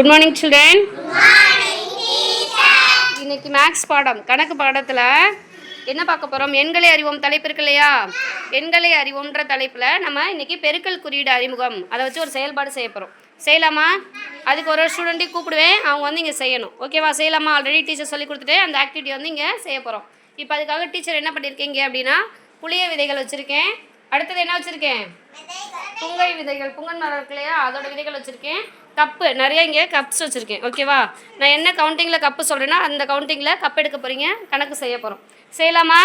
Good morning children இன்னைக்கு maths பாடம் கணக்கு பாடத்தில் என்ன பார்க்க போகிறோம் எண்களை அறிவோம் தலைப்பு இருக்கு இல்லையா? எண்களை அறிவோம்ன்ற தலைப்பில் நம்ம இன்னைக்கு பெருக்கல் குறியீடு அறிமுகம். அதை வச்சு ஒரு செயல்பாடு செய்ய போகிறோம் செய்யலாமா? அதுக்கு ஒரு ஸ்டூடெண்ட்டையும் கூப்பிடுவேன். அவங்க வந்து இங்கே செய்யணும். ஓகேவா செய்யலாமா? ஆல்ரெடி டீச்சர் சொல்லி கொடுத்துட்டு அந்த ஆக்டிவிட்டி வந்து இங்கே செய்ய போகிறோம் இப்போ அதுக்காக டீச்சர் என்ன பண்ணியிருக்கீங்க அப்படின்னா புளிய விதைகள் வச்சுருக்கேன். அடுத்தது என்ன வச்சுருக்கேன்? புங்கை விதைகள் புங்கன் மரம் இருக்கு இல்லையா? அதோட விதைகள் வச்சுருக்கேன். கப்பு நிறைய இங்கே கப்ஸ் வச்சுருக்கேன். ஓகேவா நான் என்ன கவுண்டிங்கில் கப்பு சொல்கிறேன்னா அந்த கவுண்டிங்கில் கப் எடுக்க போகிறீங்க கணக்கு செய்ய போகிறோம் செய்யலாமா?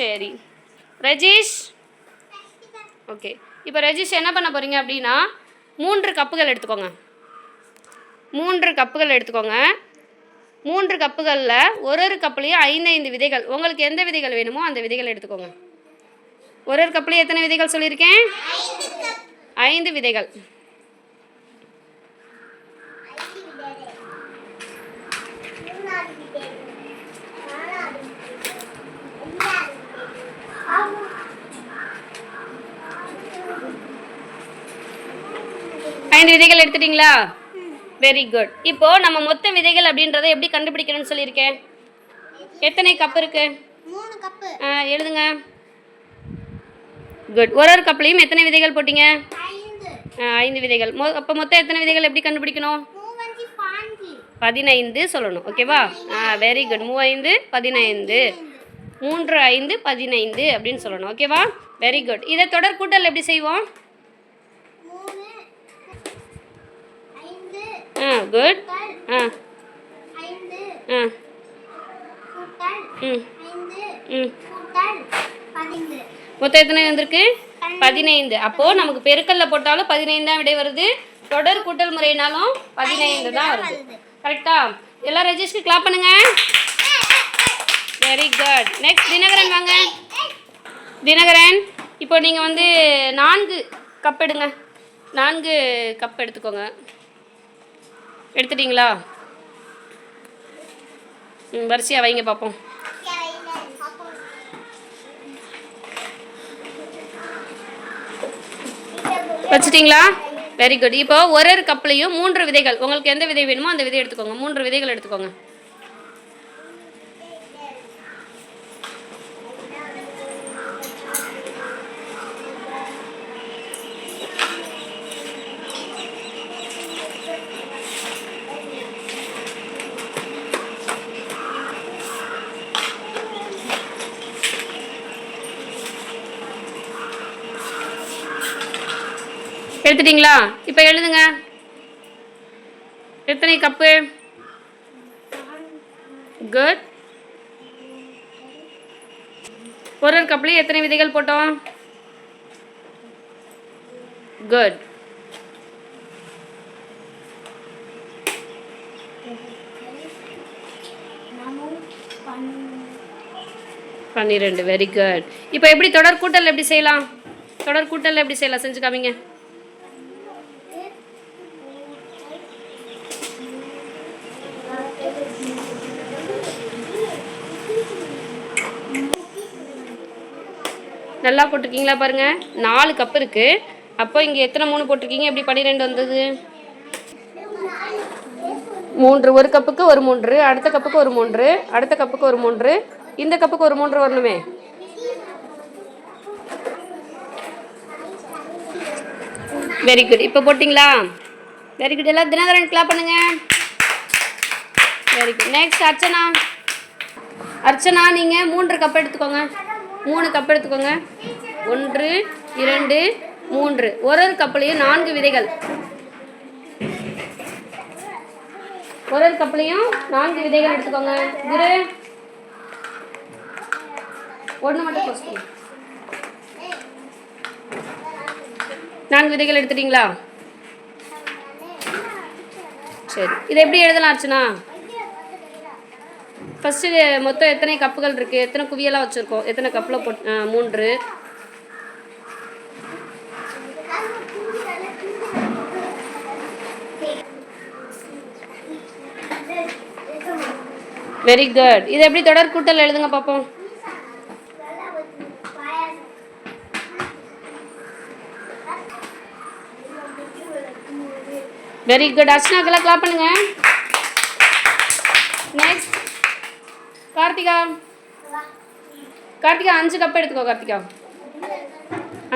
சரி. ரஜீஷ்? ஓகே இப்போ ரஜீஷ் என்ன பண்ண போகிறீங்க அப்படின்னா மூன்று கப்புகள் எடுத்துக்கோங்க. மூன்று கப்புகள் எடுத்துக்கோங்க. மூன்று கப்புகளில் ஒரு ஒரு கப்புலேயும் ஐந்து ஐந்து விதைகள். உங்களுக்கு எந்த விதைகள் வேணுமோ அந்த விதைகள் எடுத்துக்கோங்க. ஒரு ஒரு கப்புலேயும் எத்தனை விதைகள் சொல்லியிருக்கேன்? ஐந்து விதைகள். ஐந்து விதைகள் எடுத்துட்டீங்களா? வெரி குட் இப்போ நம்ம மொத்த விதைகள் அப்படின்றத எப்படி கண்டுபிடிக்கணும்னு சொல்லியிருக்கேன் எத்தனை கப் இருக்கு? எழுதுங்க. குட் ஒரு ஒரு கப்லையும் எத்தனை விதைகள் போட்டீங்க? ஐந்து. விதைகள். மொ அப்போ மொத்தம் எத்தனை விதைகள் எப்படி கண்டுபிடிக்கணும்? பதினைந்து சொல்லணும். ஓகேவா ஆ வெரி குட் மூவைந்து பதினைந்து. மூன்று ஐந்து பதினைந்து அப்படின்னு சொல்லணும். ஓகேவா வெரி குட் இதை தொடர் கூட்டல் எப்படி செய்வோம் மூணு ஐந்து ஆ குட் ஆ. ஆ. ம். ம். மொத்தம் எத்தனை வந்திருக்கு? பதினைந்து. அப்போது நமக்கு பெருக்கல்ல போட்டாலும் பதினைந்து தான் விடை வருது. தொடர் கூட்டல் முறையினாலும் பதினைந்து தான் வருது. கரெக்டா எல்லாம் ரெஜிஸ்டர் கிளாப் பண்ணுங்க. வெரி குட் நெக்ஸ்ட் தினகரன் வாங்க. தினகரன் இப்போ நீங்கள் வந்து நான்கு கப் எடுங்க. நான்கு கப் எடுத்துக்கோங்க. எடுத்துட்டீங்களா? ம் வரிசையாக வைங்க பார்ப்போம் வச்சிட்டிங்களா? வெரி குட் இப்போ ஒரு ஒரு கப்லையும் மூன்று விதைகள். உங்களுக்கு எந்த விதை வேணுமோ அந்த விதை எடுத்துக்கோங்க. மூன்று விதைகள் எடுத்துக்கோங்க. எடுத்துட்டீங்களா? இப்போ எழுதுங்க. எத்தனை கப்பு? குட் ஒரு ஒரு கப்லையும் எத்தனை விதைகள் போட்டோம்? குட் பன்னிரெண்டு. வெரி குட் இப்போ எப்படி தொடர் கூட்டல் எப்படி செய்யலாம்? தொடர் கூட்டல் எப்படி செய்யலாம்? செஞ்சு காமிங்க நல்லா போட்டிருக்கீங்களா பாருங்க. நாலு கப் இருக்கு. அப்போ இங்கே எத்தனை மூணு போட்டிருக்கீங்க? எப்படி பன்னிரெண்டு வந்தது? மூன்று. ஒரு கப்புக்கு ஒரு மூன்று. அடுத்த கப்புக்கு ஒரு மூன்று. அடுத்த கப்புக்கு ஒரு மூன்று. இந்த கப்புக்கு ஒரு மூன்று வரணுமே. வெரி குட் இப்போ போட்டிங்களா? வெரி குட் எல்லாம் தினகரன் கிளாப் பண்ணுங்க. Very good next Archana. Archana நீங்கள் மூன்று கப் எடுத்துக்கோங்க. மூணு கப் எடுத்துக்கோங்க. ஒன்று இரண்டு மூன்று. ஒரு ஒரு கப்லையும் நான்கு விதைகள். ஒரு ஒரு கப்லையும் நான்கு விதைகள் எடுத்துக்கோங்க. இரு. ஒன்று மட்டும் போஸ்ட் நான்கு விதைகள் எடுத்துட்டீங்களா? சரி. இதை எப்படி எழுதலாம் ஆச்சுன்னா ஃபஸ்ட்டு மொத்தம் எத்தனை கப்புகள் இருக்குது எத்தனை குவியெல்லாம் வச்சுருக்கோம்? எத்தனை கப்பில் போட் மூன்று? வெரி குட் இது எப்படி தொடர் கூட்டல் எழுதுங்க பார்ப்போம் வெரி குட் அர்ச்சனாக்கெல்லாம் கிளாப் பண்ணுங்க. கார்த்திகா. கார்த்திகா அஞ்சு கப் எடுத்துக்கோ கார்த்திகா.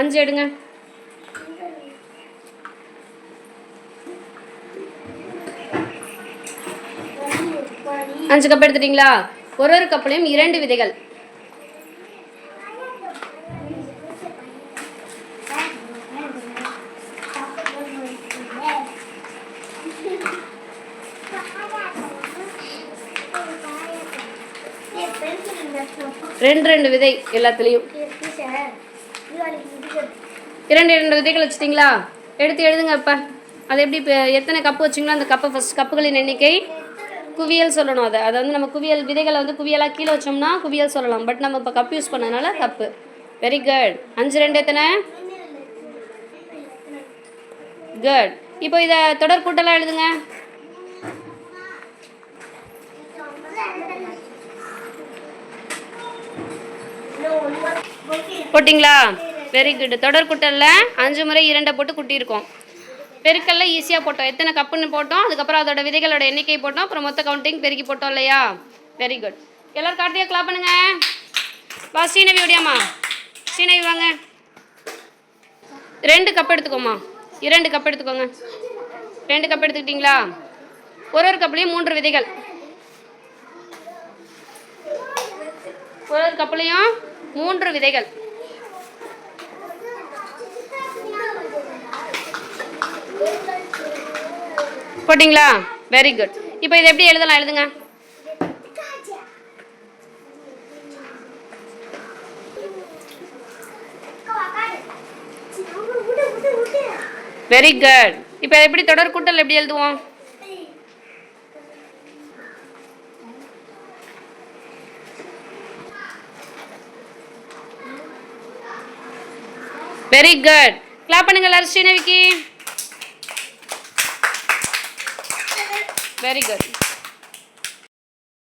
அஞ்சு எடுங்க. அஞ்சு கப் எடுத்துட்டீங்களா? ஒரு ஒரு கப்புலையும் இரண்டு விதைகள். ரெண்டு ரெண்டு விதை எல்லாத்துலேயும். இரண்டு இரண்டு விதைகள் வச்சுட்டிங்களா? எடுத்து எழுதுங்க அப்போ. அது எப்படி இப்போ எத்தனை கப்பு வச்சிங்களோ அந்த கப்பை ஃபஸ்ட் கப்புகளின் எண்ணிக்கை குவியல் சொல்லணும் அதை. அதை வந்து நம்ம குவியல் விதைகளை வந்து குவியலாக கீழே வச்சோம்னா குவியல் சொல்லலாம். பட் நம்ம இப்போ கப் யூஸ் பண்ணனால கப்பு வெரி குட் அஞ்சு ரெண்டு எத்தனை? குட் இப்போ இதை தொடர் கூட்டலாம் எழுதுங்க. போட்டிங்களா? வெரி குட் தொடர் அஞ்சு முறை இரண்டை போட்டு குட்டியிருக்கோம். பெருக்கல்ல ஈஸியாக போட்டோம். எத்தனை கப்புன்னு போட்டோம். அதுக்கப்புறம் அதோட விதைகளோட எண்ணிக்கை போட்டோம். அப்புறம் மொத்த கவுண்டிங் பெருக்கி போட்டோம் இல்லையா? வெரி குட் எல்லோரும் கார்த்திகா கிளாப் பண்ணுங்க. வா ஸ்ரீநவி ஓடியாம்மா. ஸ்ரீநவி வாங்க. ரெண்டு கப் எடுத்துக்கோமா இரண்டு கப் எடுத்துக்கோங்க. ரெண்டு கப் எடுத்துக்கிட்டிங்களா? ஒரு ஒரு கப்லேயும் மூன்று விதைகள். ஒரு ஒரு கப்லேயும் மூன்று விதைகள். போட்டிங்களா? வெரி குட் இப்போ இதை எப்படி எழுதலாம்? எழுதுங்க. வெரி குட் இப்போ எப்படி தொடர் கூட்டல் எப்படி எழுதுவோம்? வெரி குட் கிளாப் பண்ணுங்க எல்லாரும் ஸ்ரீநவிக்கு. Very good